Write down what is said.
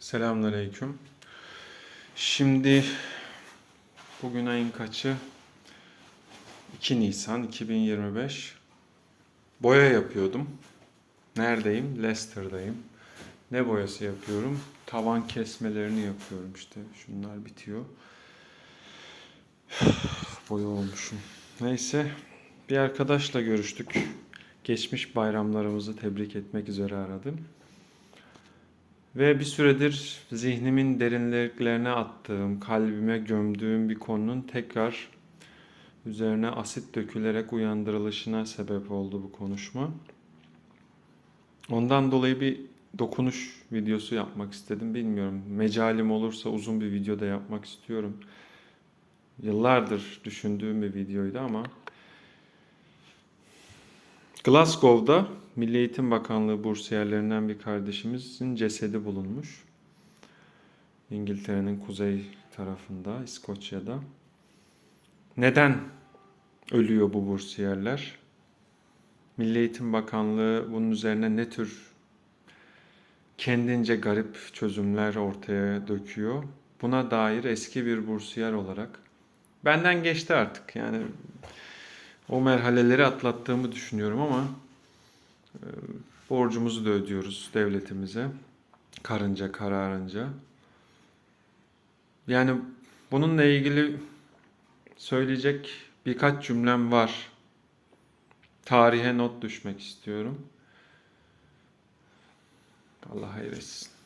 Selamünaleyküm. Şimdi bugün ayın kaçı? 2 Nisan 2025. Boya yapıyordum. Neredeyim? Leicester'dayım. Ne boyası yapıyorum? Tavan kesmelerini yapıyorum işte. Şunlar bitiyor. Boya olmuşum. Neyse. Bir arkadaşla görüştük. Geçmiş bayramlarımızı tebrik etmek üzere aradım. Ve bir süredir zihnimin derinliklerine attığım, kalbime gömdüğüm bir konunun tekrar üzerine asit dökülerek uyandırılışına sebep oldu bu konuşma. Ondan dolayı bir dokunuş videosu yapmak istedim. Bilmiyorum. Mecalim olursa uzun bir video da yapmak istiyorum. Yıllardır düşündüğüm bir videoydu ama Glasgow'da Milli Eğitim Bakanlığı bursiyerlerinden bir kardeşimizin cesedi bulunmuş. İngiltere'nin kuzey tarafında, İskoçya'da. Neden ölüyor bu bursiyerler? Milli Eğitim Bakanlığı bunun üzerine ne tür kendince garip çözümler ortaya döküyor? Buna dair eski bir bursiyer olarak benden geçti artık. Yani o merhaleleri atlattığımı düşünüyorum ama e, borcumuzu da ödüyoruz devletimize. Karınca kararınca. Yani bununla ilgili söyleyecek birkaç cümlem var. Tarihe not düşmek istiyorum. Allah hayretsin.